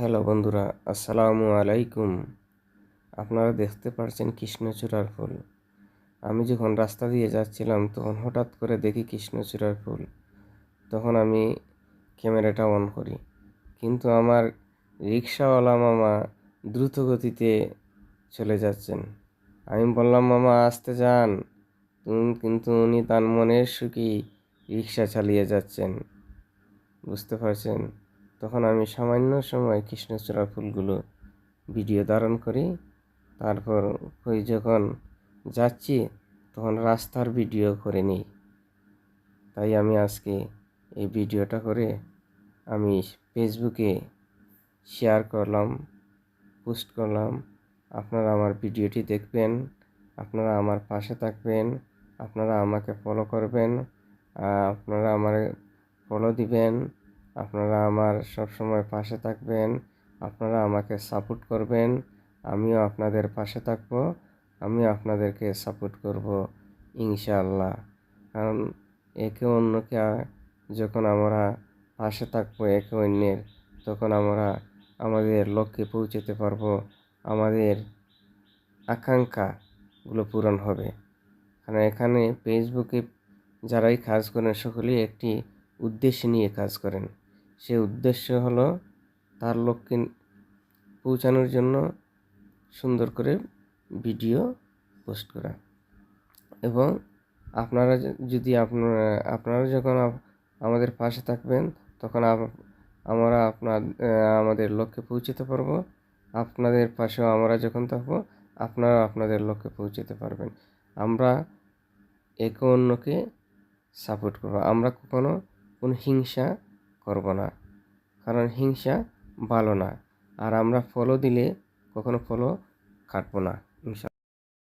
Hello বন্ধুরা, আসসালামু আলাইকুম। আপনারা দেখতে পাচ্ছেন কৃষ্ণচূড়ার ফুল। আমি যখন রাস্তা দিয়ে যাচ্ছিলাম, তখন হঠাৎ করে দেখি কৃষ্ণচূড়ার ফুল। তখন আমি ক্যামেরাটা অন করি। কিন্তু আমার রিক্সাওয়ালা মামা দ্রুত গতিতে চলে যাচ্ছেন। আমি বললাম, মামা, আসতে যান। কিন্তু উনি তার মনের সুখী রিক্সা চালিয়ে যাচ্ছেন। বুঝতে পারছেন? তখন আমি সামান্য সময় কৃষ্ণচূড়া ফুলগুলো ভিডিও ধারণ করি। তারপর ওই যখন যাচ্ছি, তখন রাস্তার ভিডিও করে নিই। তাই আমি আজকে এই ভিডিওটা করে আমি ফেসবুকে শেয়ার করলাম, পোস্ট করলাম। আপনারা আমার ভিডিওটি দেখবেন, আপনারা আমার পাশে থাকবেন, আপনারা আমাকে ফলো করবেন আপনারা আমার ফলো দিবেন। আপনারা আমার সব সময় পাশে থাকবেন, আপনারা আমাকে সাপোর্ট করবেন, আমিও আপনাদের পাশে থাকব আমি আপনাদেরকে সাপোর্ট করব, ইনশাআল্লাহ। কারণ একে অন্যকে যখন আমরা পাশে থাকব একে অন্যের, তখন আমরা আমাদের লক্ষ্যে পৌঁছতে পারব, আমাদের আকাঙ্ক্ষাগুলো পূরণ হবে। কারণ এখানে ফেসবুকে যারাই কাজ করেন, সকলেই একটি উদ্দেশ্য নিয়ে কাজ করেন। সে উদ্দেশ্য হলো তার লক্ষ্যে পৌঁছানোর জন্য সুন্দর করে ভিডিও পোস্ট করা। এবং আপনারা যদি আপনারা আপনারা যখন আমাদের পাশে থাকবেন, তখন আমরা আপনার আমাদের লক্ষ্যে পৌঁছতে পারব। আপনাদের পাশেও আমরা যখন থাকব, আপনারা আপনাদের লক্ষ্যে পৌঁছতে পারবেন। আমরা একে অন্যকে সাপোর্ট করব। আমরা কখনো কোনো হিংসা করব না। কারণ হিংসা ভালো না। আর আমরা ফলো দিলে কখনো ফলো কাটবো না, ইনশাল্লাহ।